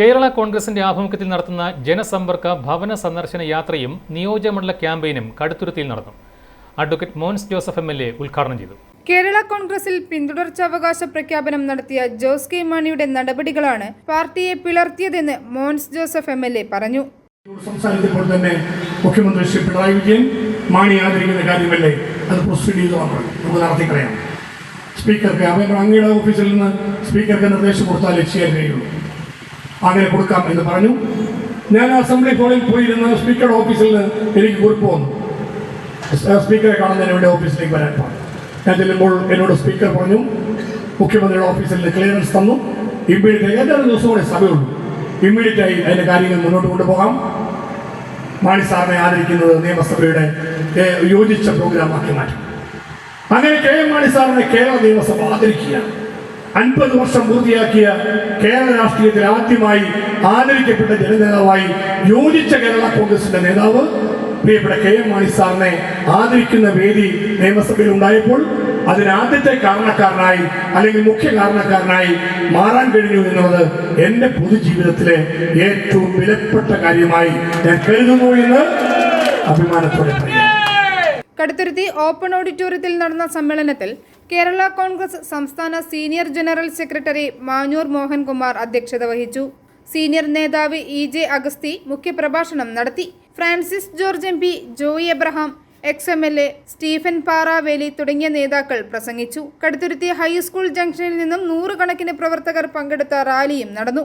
കേരള കോൺഗ്രസിന്റെ ആഭിമുഖ്യത്തിൽ നടത്തുന്ന ജനസമ്പർക്ക ഭവന സന്ദർശന യാത്രയും നിയോജകമണ്ഡല ക്യാമ്പയിനും കടുത്തുരുത്തിയിൽ നടന്നു. Advocate Mons Joseph M L A ഉദ്ഘാടനം ചെയ്തു. കേരള കോൺഗ്രസിൽ പിന്തുടർച്ചാവകാശ പ്രഖ്യാപനം നടത്തിയ ജോസ് കെ മാണിയുടെ നടപടികളാണ് പാർട്ടിയെ പിളർത്തിയതെന്ന് Mons Joseph M L A പറഞ്ഞു. സംസാരിച്ചപ്പോൾ തന്നെ മുഖ്യമന്ത്രി ശ്രീ പിണറായി വിജയൻ മാണി ആദരിക്കുന്ന കാര്യമല്ലേ അത് പ്രൊസീഡ് ചെയ്ത് നമുക്ക് നടത്തി കളയാം സ്പീക്കർക്ക് അവൻ അങ്ങയുടെ ഓഫീസിൽ നിന്ന് സ്പീക്കർക്ക് നിർദ്ദേശം കൊടുത്താൽ ചെയ്യാൻ കഴിയുള്ളൂ. അങ്ങനെ കൊടുക്കാം എന്ന് പറഞ്ഞു. ഞാൻ അസംബ്ലി ഹാളിൽ പോയിരുന്ന സ്പീക്കറുടെ ഓഫീസിൽ നിന്ന് എനിക്ക് കുറിപ്പ് വന്നു. സ്പീക്കറെ കാണുന്നതിന് വേണ്ടി ഓഫീസിലേക്ക് വരാൻ പറഞ്ഞു. ഞാൻ ചെല്ലുമ്പോൾ എന്നോട് സ്പീക്കർ പറഞ്ഞു മുഖ്യമന്ത്രിയുടെ ഓഫീസിൽ നിന്ന് ക്ലിയറൻസ് തന്നു. ഇമ്മീഡിയറ്റ് ഏതാനും ദിവസം കൂടെ സമയമുള്ളൂ ഇമ്മീഡിയറ്റ് ആയി അതിന്റെ കാര്യങ്ങൾ മുന്നോട്ട് കൊണ്ടുപോകാം. മാണി സാറിനെ ആദരിക്കുന്നത് നിയമസഭയുടെ യോജിച്ച പ്രോഗ്രാമാക്കി മാറ്റും. അങ്ങനെ കെ എം മാണി സാറിനെ കേരള നിയമസഭ ആദരിക്കുകയാണ്. അൻപത് വർഷം പൂർത്തിയാക്കിയ കേരള രാഷ്ട്രീയത്തിൽ ആദ്യമായി ആദരിക്കപ്പെട്ട ജനനേതാവായി യോജിച്ച കേരള കോൺഗ്രസിന്റെ നേതാവ് പ്രിയപ്പെട്ട കെ എം മാണി സാറിനെ ആദരിക്കുന്ന വേദി നിയമസഭയിൽ ഉണ്ടായപ്പോൾ അതിന് ആദ്യത്തെ കാരണക്കാരനായി അല്ലെങ്കിൽ മുഖ്യ കാരണക്കാരനായി മാറാൻ കഴിഞ്ഞു എന്നുള്ളത് എന്റെ പൊതുജീവിതത്തിലെ ഏറ്റവും വിലപ്പെട്ട കാര്യമായി ഞാൻ കരുതുന്നു എന്ന് അഭിമാനത്തോടെ പറയാം കടുത്തുരുത്തി ഓപ്പൺ ഓഡിറ്റോറിയത്തിൽ നടന്ന സമ്മേളനത്തിൽ കേരള കോൺഗ്രസ് സംസ്ഥാന senior general secretary Manjoor Mohankumar അധ്യക്ഷത വഹിച്ചു. സീനിയർ നേതാവ് ഇ ജെ അഗസ്തി മുഖ്യപ്രഭാഷണം നടത്തി. Francis George M P Joy Abraham ex M L A Stephen Paraveli തുടങ്ങിയ നേതാക്കൾ പ്രസംഗിച്ചു. കടുത്തുരുത്തി ഹൈസ്കൂൾ ജംഗ്ഷനിൽ നിന്നും നൂറുകണക്കിന് പ്രവർത്തകർ പങ്കെടുത്ത റാലിയും നടന്നു.